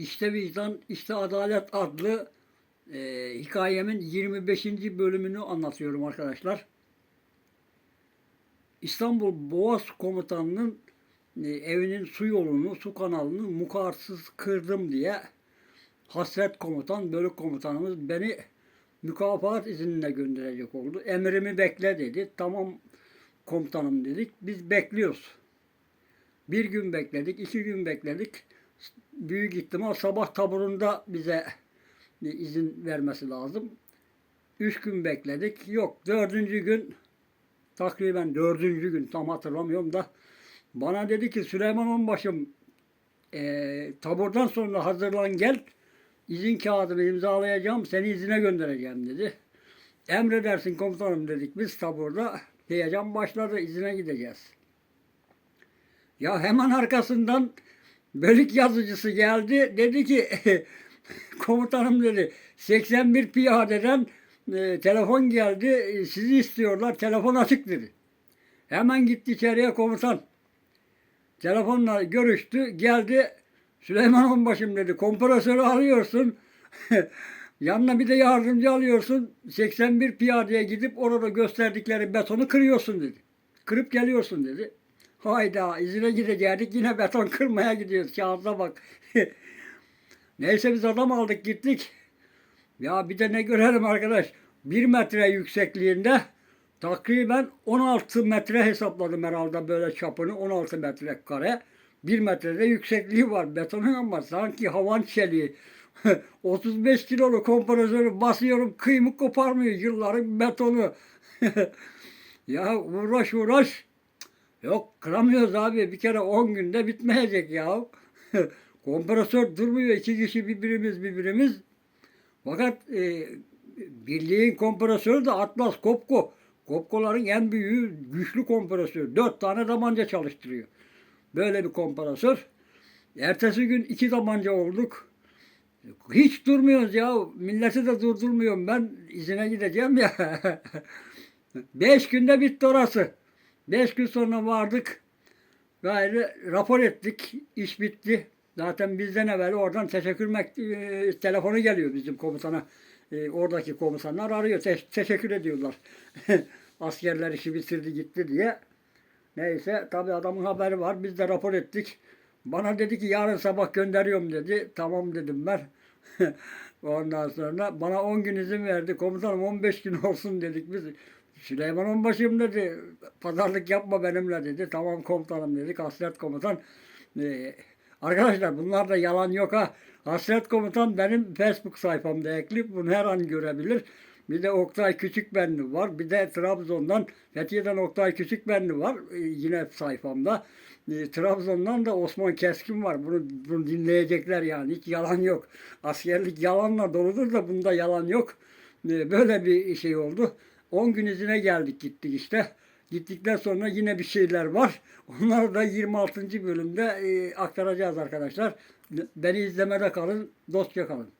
İşte Vicdan, İşte Adalet adlı e, hikayemin 25. bölümünü anlatıyorum arkadaşlar. İstanbul Boğaz Komutanı'nın e, evinin su yolunu, su kanalını mukarsız kırdım diye hasret komutan, bölük komutanımız beni mükafat iznine gönderecek oldu. Emrimi bekle dedi. Tamam komutanım dedik. Biz bekliyoruz. Bir gün bekledik, iki gün bekledik. Büyük ihtimal sabah taburunda bize izin vermesi lazım. Üç gün bekledik. Yok. Dördüncü gün takriben dördüncü gün tam hatırlamıyorum da bana dedi ki Süleyman Onbaşım eee taburdan sonra hazırlan gel. İzin kağıdını imzalayacağım. Seni izine göndereceğim dedi. Emredersin komutanım dedik biz taburda. Heyecan başladı. izine gideceğiz. Ya hemen arkasından bölük yazıcısı geldi. Dedi ki komutanım dedi 81 piyadeden e, telefon geldi. e, Sizi istiyorlar. Telefon açık dedi. Hemen gitti içeriye komutan. Telefonla görüştü. Geldi. Süleyman Onbaşım dedi. Kompresörü alıyorsun. Yanına bir de yardımcı alıyorsun. 81 piyadeye gidip orada gösterdikleri betonu kırıyorsun dedi. Kırıp geliyorsun dedi. Hayda izine gidecektik yine beton kırmaya gidiyoruz. Kağıda bak. Neyse biz adam aldık gittik. Ya bir de ne görelim arkadaş. Bir metre yüksekliğinde takriben 16 metre hesapladım herhalde böyle çapını. 16 metre kare. Bir metrede yüksekliği var betonun ama sanki havan çeliği. 35 kilolu kompresörü basıyorum kıymık koparmıyor yılların betonu. ya uğraş uğraş. Yok kıramıyoruz abi bir kere 10 günde bitmeyecek ya. Kompresör durmuyor iki kişi birbirimiz birbirimiz. Fakat e, birliğin kompresörü de Atlas Kopko. Kopkoların en büyüğü güçlü kompresör. Dört tane tabanca çalıştırıyor. Böyle bir kompresör. Ertesi gün iki tabanca olduk. Hiç durmuyoruz ya. Milleti de durdurmuyorum ben. izine gideceğim ya. Beş günde bitti orası. Beş gün sonra vardık. Gayrı rapor ettik. İş bitti. Zaten bizden evvel oradan teşekkür e, telefonu geliyor bizim komutana. E, oradaki komutanlar arıyor. Te- teşekkür ediyorlar. Askerler işi bitirdi gitti diye. Neyse tabii adamın haberi var. Biz de rapor ettik. Bana dedi ki yarın sabah gönderiyorum dedi. Tamam dedim ben. Ondan sonra bana 10 gün izin verdi. Komutanım 15 gün olsun dedik biz. Süleyman Onbaşı'm dedi. Pazarlık yapma benimle dedi. Tamam komutanım dedik. Hasret komutan. Ee, arkadaşlar bunlar da yalan yok ha. Hasret komutan benim Facebook sayfamda ekli. Bunu her an görebilir. Bir de Oktay Küçükbenli var. Bir de Trabzon'dan Fethiye'den Oktay Küçükbenli var. Ee, yine sayfamda. Ee, Trabzon'dan da Osman Keskin var. Bunu, bunu dinleyecekler yani. Hiç yalan yok. Askerlik yalanla doludur da bunda yalan yok. Ee, böyle bir şey oldu. 10 gün izine geldik gittik işte. Gittikten sonra yine bir şeyler var. Onları da 26. bölümde e, aktaracağız arkadaşlar. Beni izlemede kalın, dostça kalın.